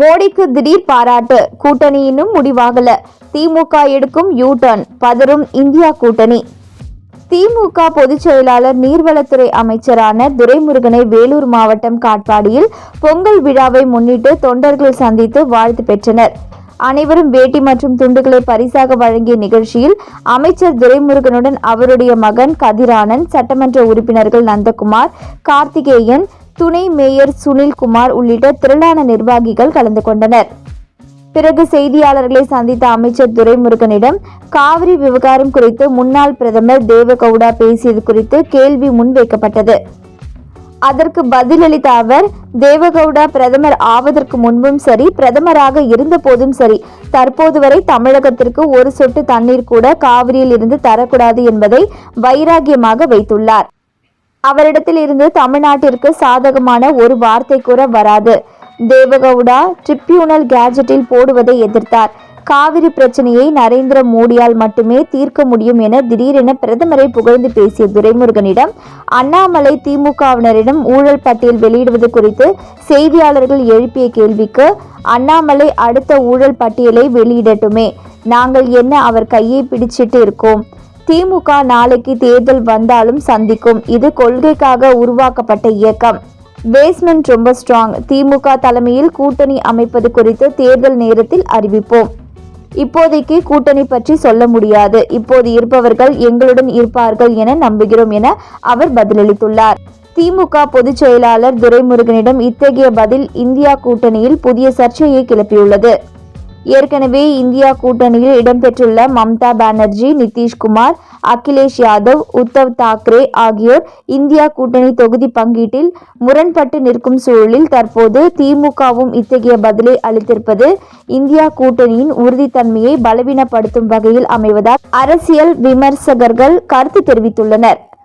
மோடிக்கு திடீர் பாராட்டு. கூட்டணி இன்னும் முடிவாகல. திமுக எடுக்கும் யூ டர்ன் பதறும் இந்தியா கூட்டணி. திமுக பொதுச் செயலாளர் நீர்வளத்துறை அமைச்சரான துரைமுருகனை வேலூர் மாவட்டம் காட்பாடியில் பொங்கல் விழாவை முன்னிட்டு தொண்டர்கள் சந்தித்து வாழ்த்து பெற்றனர். அனைவரும் வேட்டி மற்றும் துண்டுகளை பரிசாக வழங்கிய நிகழ்ச்சியில் அமைச்சர் துரைமுருகனுடன் அவருடைய மகன் கதிரானன் சட்டமன்ற உறுப்பினர்கள் நந்தகுமார் கார்த்திகேயன் துணை மேயர் சுனில்குமார் உள்ளிட்ட திரளான நிர்வாகிகள் கலந்து கொண்டனர். பிறகு செய்தியாளர்களை சந்தித்த அமைச்சர் துரைமுருகனிடம் காவிரி விவகாரம் குறித்து முன்னாள் பிரதமர் தேவகவுடா பேசியது குறித்து கேள்வி முன்வைக்கப்பட்டது அதற்கு பதிலளித்த அவர் தேவகவுடா பிரதமர் ஆவதற்கு முன்பும் சரி பிரதமராக இருந்தபோதும் சரி தற்போது வரை தமிழகத்திற்கு ஒரு சொட்டு தண்ணீர் கூட காவிரியில் இருந்து தரக்கூடாது என்பதை வைராகியமாக வைத்துள்ளார். அவரிடத்தில் இருந்து தமிழ்நாட்டிற்கு சாதகமான ஒரு வார்த்தை கூட வராது. தேவகவுடா ட்ரிபியூனல் கேஜெட்டில் போடுவதை எதிர்த்தார். காவிரி பிரச்சனையை நரேந்திர மோடியால் மட்டுமே தீர்க்க முடியும் என திடீரென பிரதமரை புகழ்ந்து பேசிய துரைமுருகனிடம் அண்ணாமலை திமுகவினரிடம் ஊழல் பட்டியல் வெளியிடுவது குறித்து செய்தியாளர்கள் எழுப்பிய கேள்விக்கு அண்ணாமலை அடுத்த ஊழல் பட்டியலை வெளியிடட்டுமே. நாங்கள் என்ன அவர் கையை பிடிச்சிட்டு இருக்கோம்? திமுக நாளைக்கு தேர்தல் வந்தாலும் சந்திக்கும். இது கொள்கைக்காக உருவாக்கப்பட்ட இயக்கம். பேஸ்மெண்ட் ரொம்ப ஸ்ட்ராங் திமுக தலைமையில் கூட்டணி அமைப்பது குறித்து தேர்தல் நேரத்தில் அறிவிப்போம். இப்போதைக்கு கூட்டணி பற்றி சொல்ல முடியாது. இப்போது இருப்பவர்கள் எங்களுடன் இருப்பார்கள் என நம்புகிறோம் என அவர் பதிலளித்துள்ளார். திமுக பொதுச் செயலாளர் துரைமுருகனிடம் இத்தகைய பதில் இந்தியா கூட்டணியில் புதிய சர்ச்சையை கிளப்பியுள்ளது. ஏற்கனவே இந்தியா கூட்டணியில் இடம்பெற்றுள்ள மம்தா பானர்ஜி நிதிஷ்குமார் அகிலேஷ் யாதவ் உத்தவ் தாக்கரே ஆகியோர் இந்தியா கூட்டணி தொகுதி பங்கீட்டில் முரண்பட்டு நிற்கும் சூழலில் தற்போது திமுகவும் இத்தகைய பதிலை அளித்திருப்பது இந்தியா கூட்டணியின் உறுதித்தன்மையை பலவீனப்படுத்தும் வகையில் அமைவதால் அரசியல் விமர்சகர்கள் கருத்து தெரிவித்துள்ளனர்.